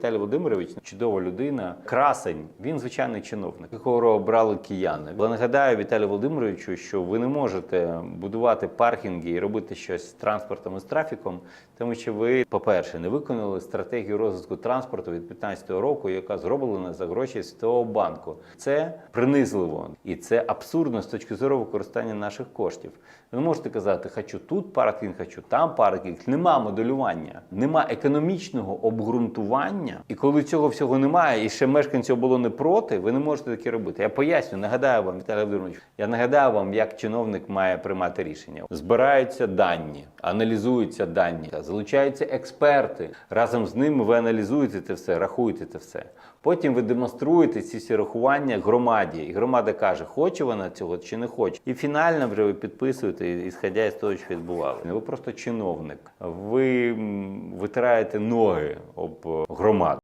Віталій Володимирович чудова людина, красень. Він звичайний чиновник, якого обрали кияни. Але нагадаю Віталію Володимировичу, що ви не можете будувати паркінги і робити щось з транспортом і з трафіком, тому що ви, по-перше, не виконали стратегію розвитку транспорту від 2015 року, яка зроблена за гроші Світового банку. Це принизливо і це абсурдно з точки зору використання наших коштів. Ви не можете казати, хочу тут паркінг, хочу там паркінг. Нема моделювання, нема економічного обґрунтування. І коли цього всього немає, і ще мешканці оболони проти, ви не можете таке робити. Я поясню, нагадаю вам, Віталій Володимирович, я нагадаю вам, як чиновник має приймати рішення. Збираються дані, аналізуються дані, залучаються експерти. Разом з ними ви аналізуєте це все, рахуєте це все. Потім ви демонструєте ці всі рахування громаді, і громада каже, хоче вона цього чи не хоче. І фінально вже ви підписуєте, ісходя з того, що відбувалося. Ви просто чиновник. Ви витираєте ноги об громаду.